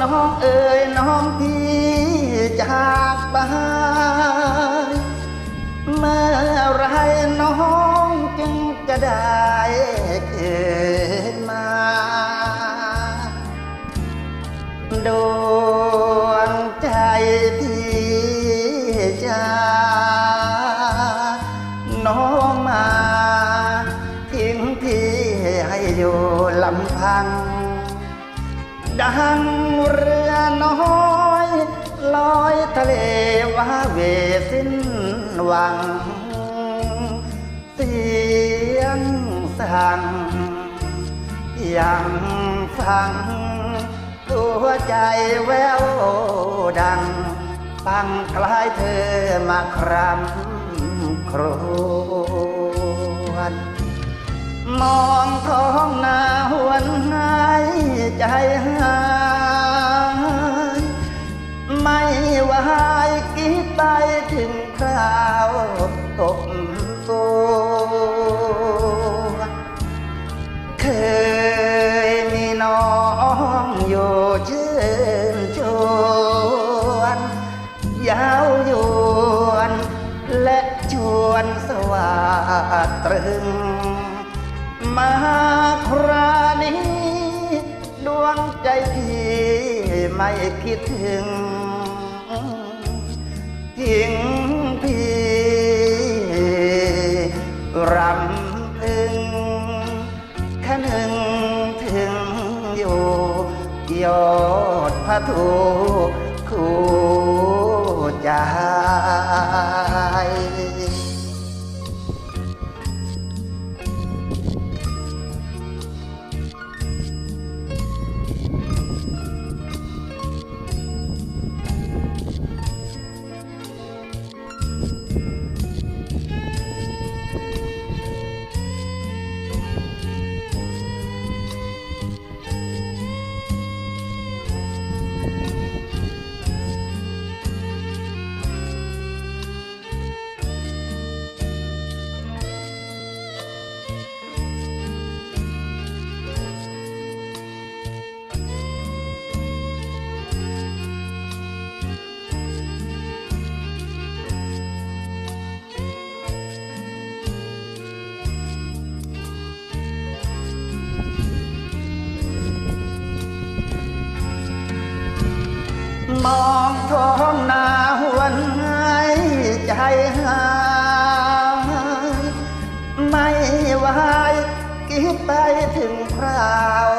น้องเอ๋ยน้องพี่จากบ้านเมื่อไรน้องจึงจะได้ ดังเรือน้อยลอยทะเลว่าเวสิ้นหวัง เสียงสั่งยังฟังตัวใจแววดังฟังคล้ายเธอมาครำครวญมองท้องนาหว วนสวัสดตรึง มาครานี้ ดวงใจพี่ไม่คิดถึงทิ้งพี่รำพึงแค่หนึ่งถึงอยู่ยอดพระทูคู่ใจ มองท้องนาหวนหายใจหายไม่วายคิดไปถึงคราว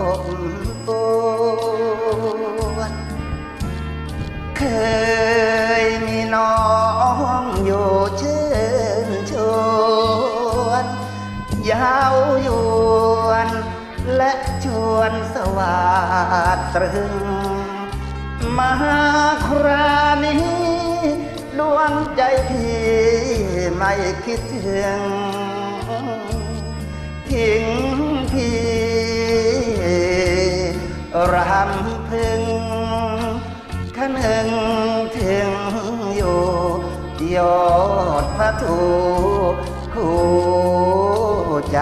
อบปวดเคยมีน้องอยู่เชื่นชวนยาวยวนและชวนสวัสดตรึง มาครานี้ดวงใจพี่ไม่คิดถึงทิ้งพี่รำพึงขนึงถึงอยู่ยอดพระทูคู่ใจ